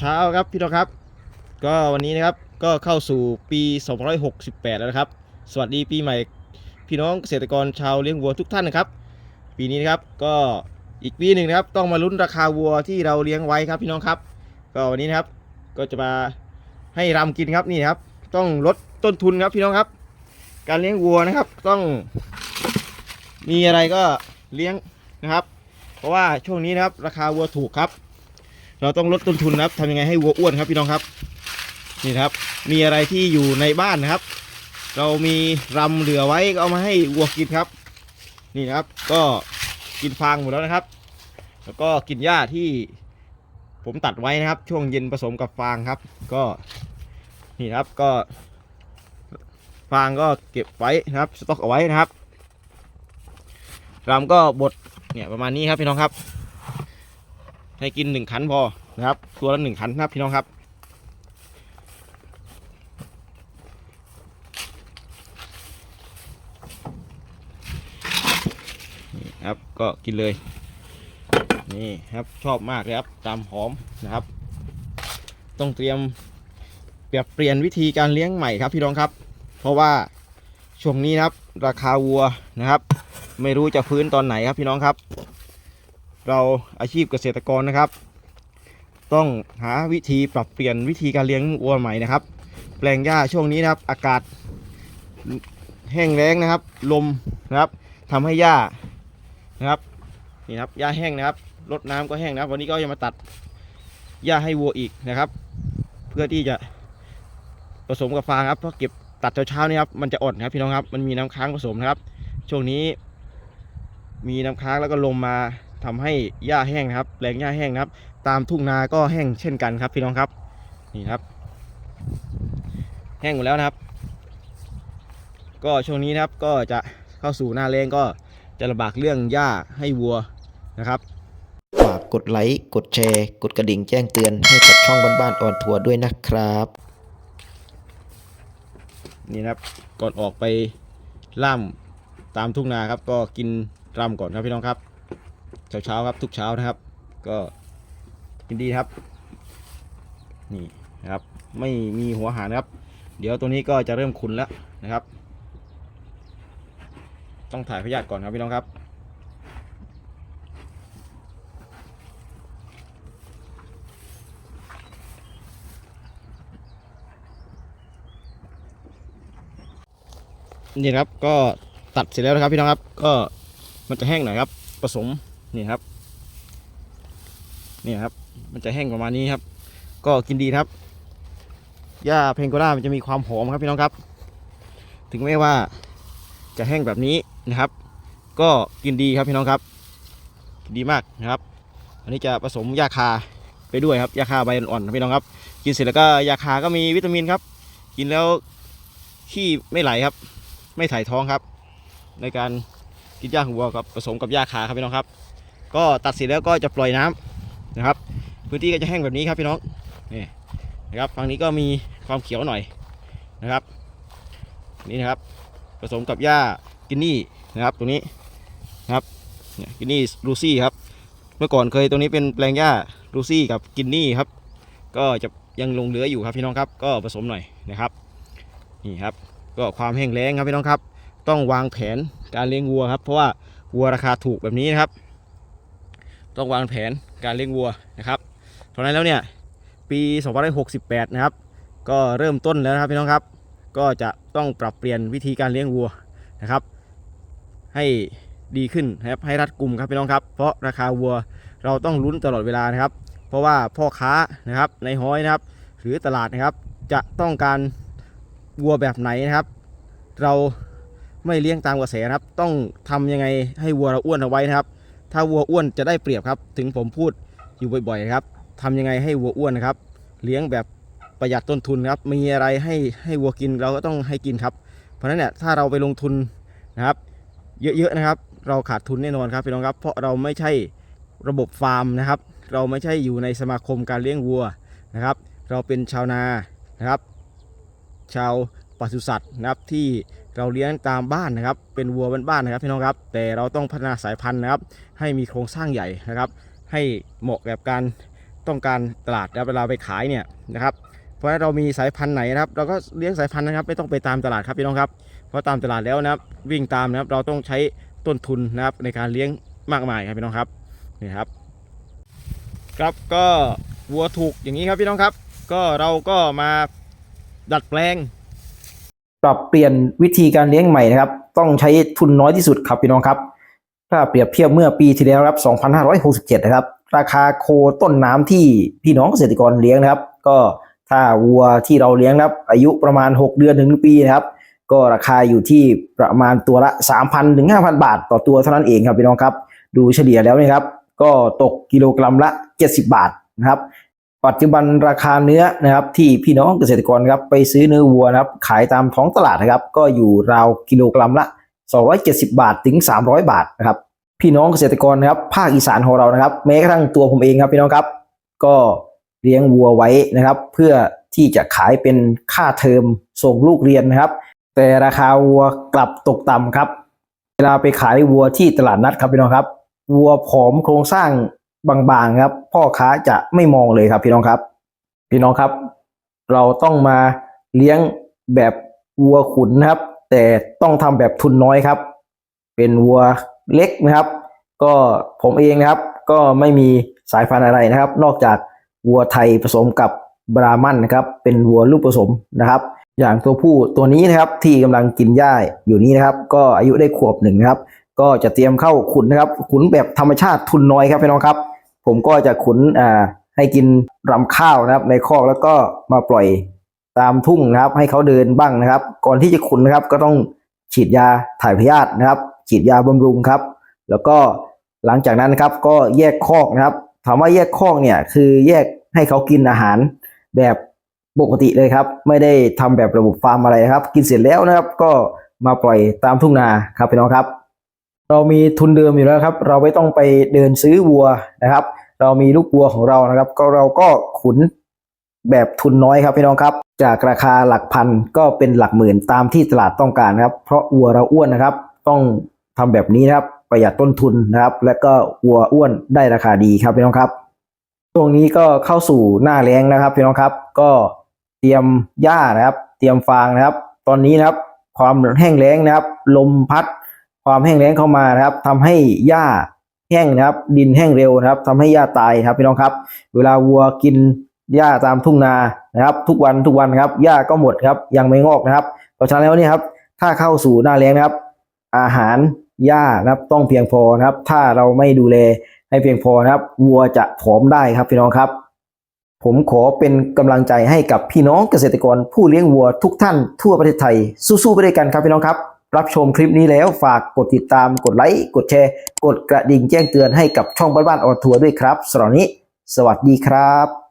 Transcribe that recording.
เช้าๆครับพี่น้องครับ ก็วันนี้นะครับก็เข้าสู่ปี 268 แล้วนะครับ สวัสดีปีใหม่พี่น้องเกษตรกรชาวเลี้ยงวัวทุกท่านนะครับ ปีนี้นะครับก็อีกปีหนึ่งนะครับ ต้องมาลุ้นราคาวัวที่เราเลี้ยงไว้ครับพี่น้องครับ ก็วันนี้นะครับก็จะมาให้รำกินครับนี่นครับ ต้องลดต้นทุนครับพี่น้องครับ การเลี้ยงวัวนะครับต้อง มีอะไรก็เลี้ยงนะครับ เพราะว่าช่วงนี้นะครับราคาวัวถูกครับ เราต้องลดต้นทุนนะครับทำยังไงให้วัวอ้วนครับพี่น้องครับนี่ครับ มีอะไรที่อยู่ในบ้านนะครับ เรามีรำเหลือไว้ก็เอามาให้วัวกินครับ นี่นะครับ ก็กินฟางหมดแล้วนะครับ แล้วก็กินหญ้าที่ผมตัดไว้นะครับ ช่วงเย็นผสมกับฟางครับ ก็นี่ครับก็ ฟางก็เก็บไว้นะครับสต็อกเอาไว้นะครับรำก็บดเนี่ยประมาณนี้ครับพี่น้องครับ ให้กินหนึ่งขันพอ นะครับ ตัวละหนึ่งขันนะครับพี่น้องครับ นี่ครับก็กินเลย นี่ครับชอบมากเลยครับตามหอมนะครับ ต้องเตรียมเปลี่ยนเปลี่ยนวิธีการเลี้ยงใหม่ครับพี่น้องครับ เพราะว่าช่วงนี้นะครับราคาวัวนะครับ ไม่รู้จะฟื้นตอนไหนครับพี่น้องครับ เราอาชีพเกษตรกรนะครับ ต้องหาวิธีปรับเปลี่ยนวิธีการเลี้ยงวัวใหม่นะครับ แปลงหญ้าช่วงนี้นะครับ อากาศแห้งแล้งนะครับ ลมนะครับทำให้หญ้านะครับนี่ครับหญ้าแห้งนะครับรดน้ำก็แห้งนะครับ วันนี้ก็จะมาตัดหญ้าให้วัวอีกนะครับ เพื่อที่จะผสมกับฟางครับเพราะเก็บตัดเช้าๆนี่ครับมันจะอ่อนครับพี่น้องครับมันมีน้ำค้างผสมนะครับ ช่วงนี้ มีน้ำค้างแล้วก็ลมมาทำให้หญ้าแห้งนะครับแปลงหญ้าแห้งนะครับ ตามทุ่งนาก็แห้งเช่นกันครับพี่น้องครับนี่ครับ แห้งหมดแล้วนะครับ ก็ช่วงนี้นะครับก็จะเข้าสู่หน้าแรงก็จะลำบากเรื่องหญ้าให้วัวนะครับฝากกดไลค์กดแชร์ กดกระดิ่งแจ้งเตือนให้กับช่องบ้านๆออนทัวร์ด้วยนะครับ นี่นะครับก่อนออกไปล่ำตามทุ่งนาครับ ก็กินรำก่อนครับพี่น้องครับ เช้าเช้าๆครับทุกเช้านะครับ ก็ กินดีครับ นี่นะครับ ไม่มีหัวหารนะครับ เดี๋ยวตัวนี้ก็จะเริ่มขุนแล้วนะครับ ต้องถ่ายพยาธิก่อนครับพี่น้องครับนี่ครับก็ตัดเสร็จแล้วนะครับพี่น้องครับ ก็มันจะแห้งหน่อยครับ ผสมนี่ครับ นี่ครับ มันจะแห้งประมาณนี้ครับ ก็กินดีครับหญ้าเพงโกด้ามันจะมีความหอมครับพี่น้องครับ ถึงแม้ว่าจะแห้งแบบนี้นะครับ ก็กินดีครับพี่น้องครับกินดีมากนะครับ อันนี้จะผสมยาคาไปด้วยครับยาคาใบอ่อนๆครับพี่น้องครับ กินเสร็จแล้วก็ยาคาก็มีวิตามินครับ กินแล้วขี้ไม่ไหลครับ ไม่ถ่ายท้องครับ ในการกินหญ้าของวัวกับผสมกับหญ้าคาครับพี่น้องครับ ก็ตัดเสร็จแล้วก็จะปล่อยน้ำนะครับ พื้นที่ก็จะแห้งแบบนี้ครับพี่น้องนี่นะครับฝั่งนี้ก็มีความเขียวหน่อยนะครับ นี่นะครับผสมกับหญ้ากินนี่นะครับตรงนี้นะครับนี่กินนี่ลูซี่ครับ เมื่อก่อนเคยตรงนี้เป็นแปลงหญ้าลูซี่กับกินนี่ครับ ก็จะยังลงเหลืออยู่ครับพี่น้องครับ ก็ผสมหน่อยนะครับนี่ครับก็ความแห้งแล้งครับพี่น้องครับ ต้องวางแผนการเลี้ยงวัวครับ เพราะว่าวัวราคาถูกแบบนี้นะครับ ต้องวางแผนการเลี้ยงวัวนะครับ เพรานั้นแล้วเนี่ยปี2568 นะครับ ก็เริ่มต้นแล้วนะครับพี่น้องครับ ก็จะต้องปรับเปลี่ยนวิธีการเลี้ยงวัวนะครับ ให้ดีขึ้นนะครับให้รัดกุมครับพี่น้องครับ เพราะราคาวัวเราต้องลุ้นตลอดเวลานะครับ เพราะว่าพ่อค้านะครับในห้อยนะครับ หรือตลาดนะครับจะต้องการวัวแบบไหนนะครับ เราไม่เลี้ยงตามกระแสนะครับ ต้องทำยังไงให้วัวเราอ้วนเอาไว้นะครับ ถ้าวัวอ้วนจะได้เปรียบครับ ถึงผมพูดอยู่บ่อยๆครับ ทำยังไงให้วัวอ้วนนะครับ เลี้ยงแบบประหยัดต้นทุนครับ มีอะไรให้ให้วัวกินเราก็ต้องให้กินครับ เพราะฉะนั้นเนี่ยถ้าเราไปลงทุนนะครับ เยอะๆนะครับ เราขาดทุนแน่นอนครับพี่น้องครับ เพราะเราไม่ใช่ระบบฟาร์มนะครับ เราไม่ใช่อยู่ในสมาคมการเลี้ยงวัวนะครับ เราเป็นชาวนานะครับ ชาวปศุสัตว์นะครับที่เราเลี้ยงตามบ้านนะครับ เป็นวัวบ้านๆนะครับพี่น้องครับ แต่เราต้องพัฒนาสายพันธุ์นะครับ ให้มีโครงสร้างใหญ่นะครับ ให้เหมาะกับการ ต้องการตลาดแล้วเวลาไปขายเนี่ยนะครับเพราะเรามีสายพันธุ์ไหนนะครับ เราก็เลี้ยงสายพันธุ์นะครับ ไม่ต้องไปตามตลาดครับพี่น้องครับเพราะตามตลาดแล้วนะครับ วิ่งตามนะครับเราต้องใช้ต้นทุนนะครับในการเลี้ยงมากมายครับพี่น้องครับนี่ครับ ครับก็วัวถูกอย่างนี้ครับพี่น้องครับ ก็เราก็มาดัดแปลง ปรับเปลี่ยนวิธีการเลี้ยงใหม่นะครับ ต้องใช้ทุนน้อยที่สุดครับพี่น้องครับ ถ้าเปรียบเทียบเมื่อปีที่แล้วครับ 2567 นะครับ ราคาโคต้นน้ำที่พี่น้องเกษตรกรเลี้ยงนะครับ ก็ถ้าวัวที่เราเลี้ยงนะครับ อายุประมาณ 6 เดือนถึงปีนะครับ ก็ราคาอยู่ที่ประมาณตัวละ 3,000ถึง5,000 บาท ต่อตัวเท่านั้นเองครับพี่น้องครับ ดูเฉลี่ยแล้วนะครับ ก็ตกกิโลกรัมละ 70 บาทนะครับ ปัจจุบันราคาเนื้อนะครับที่พี่น้องเกษตรกรครับไปซื้อเนื้อวัวนะครับ ขายตามท้องตลาดนะครับ ก็อยู่ราวกิโลกรัมละ 270 บาทถึง 300 บาทนะครับ พี่น้องเกษตรกรนะครับ ภาคอีสานของเรานะครับ แม้กระทั่งตัวผมเองครับพี่น้องครับ ก็เลี้ยงวัวไว้นะครับ เพื่อที่จะขายเป็นค่าเทอมส่งลูกเรียนนะครับ แต่ราคาวัวกลับตกต่ำครับ เวลาไปขายวัวที่ตลาดนัดครับพี่น้องครับ วัวผอมโครงสร้างบางๆครับ พ่อค้าจะไม่มองเลยครับพี่น้องครับ พี่น้องครับ เราต้องมาเลี้ยงแบบวัวขุนนะครับ แต่ต้องทำแบบทุนน้อยครับ เป็นวัวเล็กนะครับ ก็ผมเองนะครับ ก็ไม่มีสายพันธุ์อะไรนะครับ นอกจากวัวไทยผสมกับบรามันนะครับ เป็นวัวลูกผสมนะครับ อย่างตัวผู้ตัวนี้นะครับที่กำลังกินหญ้าอยู่นี้นะครับ ก็อายุได้ขวบหนึ่งนะครับ ก็จะเตรียมเข้าขุนนะครับ ขุนแบบธรรมชาติทุนน้อยครับพี่น้องครับ ผมก็จะขุนอ่าให้กินรำข้าวนะครับ ในคอกแล้วก็มาปล่อย ตามทุ่งนะครับ ให้เขาเดินบ้างนะครับ ก่อนที่จะขุนนะครับ ก็ต้องฉีดยาถ่ายพยาธินะครับ ฉีดยาบำรุงครับ แล้วก็หลังจากนั้นนะครับก็แยกคอกนะครับ ถามว่าแยกคอกเนี่ยคือแยกให้เขากินอาหารแบบปกติเลยครับ ไม่ได้ทำแบบระบบฟาร์มอะไรครับ กินเสร็จแล้วนะครับ ก็มาปล่อยตามทุ่งนาครับพี่น้องครับ เรามีทุนเดิมอยู่แล้วครับ เราไม่ต้องไปเดินซื้อวัวนะครับ เรามีลูกวัวของเรานะครับ ก็เราก็ขุน แบบทุนน้อยครับพี่น้องครับ จากราคาหลักพันก็เป็นหลักหมื่นตามที่ตลาดต้องการครับเพราะวัวเราอ้วนนะครับ ต้องทำแบบนี้นะครับประหยัดต้นทุนนะครับ และก็วัวอ้วนได้ราคาดีครับพี่น้องครับช่วงนี้ก็เข้าสู่หน้าแล้งนะครับพี่น้องครับ ก็เตรียมหญ้านะครับ เตรียมฟางนะครับ ตอนนี้นะครับ ความแห้งแล้งนะครับ ลมพัด ความแห้งแล้งเข้ามานะครับทำให้หญ้าแห้งนะครับ ดินแห้งเร็วนะครับทำให้หญ้าตายครับพี่น้องครับ เวลาวัวกิน หญ้าตามทุ่งนานะครับ ทุกวันทุกวันครับหญ้าก็หมดครับ ยังไม่งอกนะครับเพราะฉะนั้นแล้วเนี่ยครับ ถ้าเข้าสู่หน้าแล้งนะครับ อาหารหญ้านะครับต้องเพียงพอนะครับ ถ้าเราไม่ดูแลให้เพียงพอนะครับ วัวจะผอมได้ครับพี่น้องครับ ผมขอเป็นกำลังใจให้กับพี่น้องเกษตรกรผู้เลี้ยงวัวทุกท่านทั่วประเทศไทย สู้ๆไปด้วยกันครับพี่น้องครับ รับชมคลิปนี้แล้วฝากกดติดตามกดไลค์กดแชร์ กดกระดิ่งแจ้งเตือนให้กับช่องบ้านๆออนทัวร์ด้วยครับสำหรับนี้ สวัสดีครับ